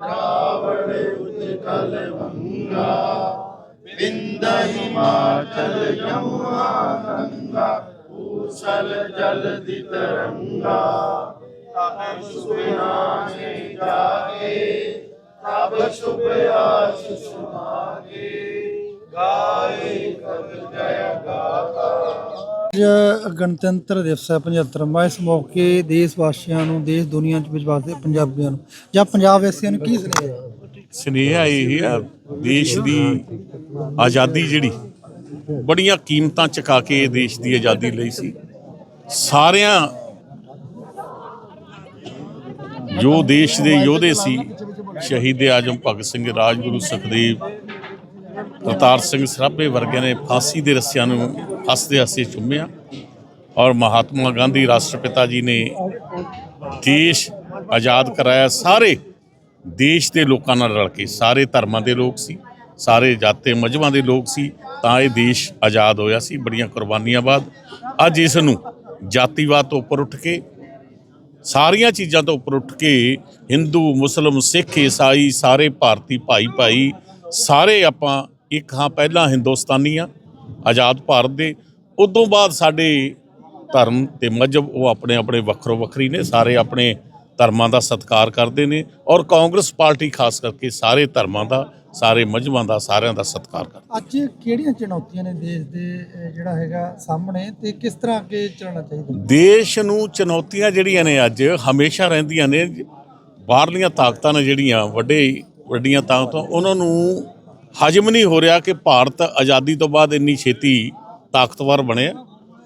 ਰਾਵਣ ਉਜਕਲ ਭੰਗਾ ਬਿੰਦ ਹਿਮਾਚਲ ਜਮੁਨਾ ਗੰਗਾ ਊਸਲ ਜਲ ਦੀ ਤਰੰਗਾ ਤਹ ਸੁਭਾਨੇ ਜਾਗੇ ਤਬ ਸ਼ੁਭ ਆਸ਼ਿਸ਼ ਮਾਗੇ ਗਾਏ ਕਬ ਜയ ਗਾਤਾ ਅੱਜ ਗਣਤੰਤਰ ਦਿਵਸ ਹੈ 75ਵਾਂ ਇਸ ਮੌਕੇ ਦੇਸ਼ ਵਾਸੀਆਂ ਨੂੰ, ਦੇਸ਼ ਦੁਨੀਆ ਚ ਵਿੱਚ ਵਸਦੇ ਪੰਜਾਬੀਆਂ ਨੂੰ, ਜਾਂ ਪੰਜਾਬ ਵਾਸੀਆਂ ਨੂੰ ਕੀ ਸੁਨੇਹਾ ਸੁਨੇਹਾ ਇਹ ਆ ਦੇਸ਼ ਦੀ ਆਜ਼ਾਦੀ ਜਿਹੜੀ, ਬੜੀਆਂ ਕੀਮਤਾਂ ਚੁਕਾ ਕੇ ਇਹ ਦੇਸ਼ ਦੀ ਆਜ਼ਾਦੀ ਲਈ ਸੀ। ਸਾਰਿਆਂ ਜੋ ਦੇਸ਼ ਦੇ ਯੋਧੇ ਸੀ, ਸ਼ਹੀਦ ਆਜਮ ਭਗਤ ਸਿੰਘ, ਰਾਜਗੁਰੂ ਸੁਖਦੇਵ, ਕਰਤਾਰ ਸਿੰਘ ਸਰਾਭੇ ਵਰਗਿਆਂ ਨੇ ਫਾਂਸੀ ਦੇ ਰੱਸਿਆਂ ਨੂੰ ਹੱਸਦੇ ਹੱਸਦੇ ਚੁੰਮਿਆ ਔਰ ਮਹਾਤਮਾ ਗਾਂਧੀ ਰਾਸ਼ਟਰਪਿਤਾ ਜੀ ਨੇ ਦੇਸ਼ ਆਜ਼ਾਦ ਕਰਾਇਆ। ਸਾਰੇ ਦੇਸ਼ ਦੇ ਲੋਕਾਂ ਨਾਲ ਰਲ ਕੇ, ਸਾਰੇ ਧਰਮਾਂ ਦੇ ਲੋਕ ਸੀ, ਸਾਰੇ ਜਾਤੇ ਮਜ਼ਬਾਂ ਦੇ ਲੋਕ ਸੀ, ਤਾਂ ਇਹ ਦੇਸ਼ ਆਜ਼ਾਦ ਹੋਇਆ ਸੀ। ਬੜੀਆਂ ਕੁਰਬਾਨੀਆਂ ਬਾਅਦ ਅੱਜ ਇਸ ਨੂੰ ਜਾਤੀਵਾਦ ਤੋਂ ਉੱਪਰ ਉੱਠ ਕੇ, ਸਾਰੀਆਂ ਚੀਜ਼ਾਂ ਤੋਂ ਉੱਪਰ ਉੱਠ ਕੇ ਹਿੰਦੂ, ਮੁਸਲਮ, ਸਿੱਖ, ਈਸਾਈ, ਸਾਰੇ ਭਾਰਤੀ ਭਾਈ ਭਾਈ ਸਾਰੇ ਆਪਾਂ ਇੱਕ ਹਾਂ, ਪਹਿਲਾਂ ਹਿੰਦੁਸਤਾਨੀ ਆ ਆਜ਼ਾਦ ਭਾਰਤ ਦੇ ਉਦੋਂ ਬਾਅਦ ਸਾਡੇ ਧਰਮ ਤੇ ਮਜ਼ਹਬ ਉਹ ਆਪਣੇ ਆਪਣੇ ਵੱਖਰੋ ਵੱਖਰੀ ਨੇ ਸਾਰੇ ਆਪਣੇ ਧਰਮਾਂ ਦਾ ਸਤਿਕਾਰ ਕਰਦੇ ਨੇ ਔਰ ਕਾਂਗਰਸ ਪਾਰਟੀ ਖਾਸ ਕਰਕੇ ਸਾਰੇ ਧਰਮਾਂ ਦਾ ਸਾਰੇ ਮਜ਼ਹਬਾਂ ਦਾ ਸਾਰਿਆਂ ਦਾ ਸਤਿਕਾਰ ਕਰਦੀ ਅੱਜ ਕਿਹੜੀਆਂ ਚੁਣੌਤੀਆਂ ਨੇ ਦੇਸ਼ ਦੇ ਜਿਹੜਾ ਹੈਗਾ ਸਾਹਮਣੇ ਤੇ ਕਿਸ ਤਰ੍ਹਾਂ ਅੱਗੇ ਚੱਲਣਾ ਚਾਹੀਦਾ? ਦੇਸ਼ ਨੂੰ ਚੁਣੌਤੀਆਂ ਜਿਹੜੀਆਂ ਨੇ ਅੱਜ ਹਮੇਸ਼ਾ ਰਹਿੰਦੀਆਂ ਨੇ ਬਾਹਰਲੀਆਂ ਤਾਕਤਾਂ ਨੇ ਜਿਹੜੀਆਂ ਵੱਡੇ ਵੱਡੀਆਂ ਤਾਕਤਾਂ ਉਹਨਾਂ ਨੂੰ ਹਜਮ ਨਹੀਂ ਹੋ ਰਿਹਾ ਕਿ ਭਾਰਤ ਆਜ਼ਾਦੀ ਤੋਂ ਬਾਅਦ ਇੰਨੀ ਛੇਤੀ ਤਾਕਤਵਰ ਬਣਿਆ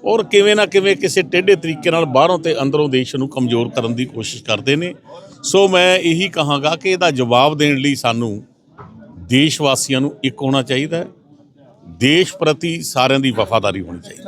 ਔਰ ਕਿਵੇਂ ਨਾ ਕਿਵੇਂ ਕਿਸੇ ਟੇਢੇ ਤਰੀਕੇ ਨਾਲ ਬਾਹਰੋਂ ਤੇ ਅੰਦਰੋਂ ਦੇਸ਼ ਨੂੰ ਕਮਜ਼ੋਰ ਕਰਨ ਦੀ ਕੋਸ਼ਿਸ਼ ਕਰਦੇ ਨੇ। ਸੋ ਮੈਂ ਇਹੀ ਕਹਾਂਗਾ ਕਿ ਇਹਦਾ ਜਵਾਬ ਦੇਣ ਲਈ ਸਾਨੂੰ ਦੇਸ਼ ਵਾਸੀਆਂ ਨੂੰ ਇੱਕ ਹੋਣਾ ਚਾਹੀਦਾ ਹੈ। ਦੇਸ਼ ਪ੍ਰਤੀ ਸਾਰਿਆਂ ਦੀ ਵਫਾਦਾਰੀ ਹੋਣੀ ਚਾਹੀਦੀ ਹੈ।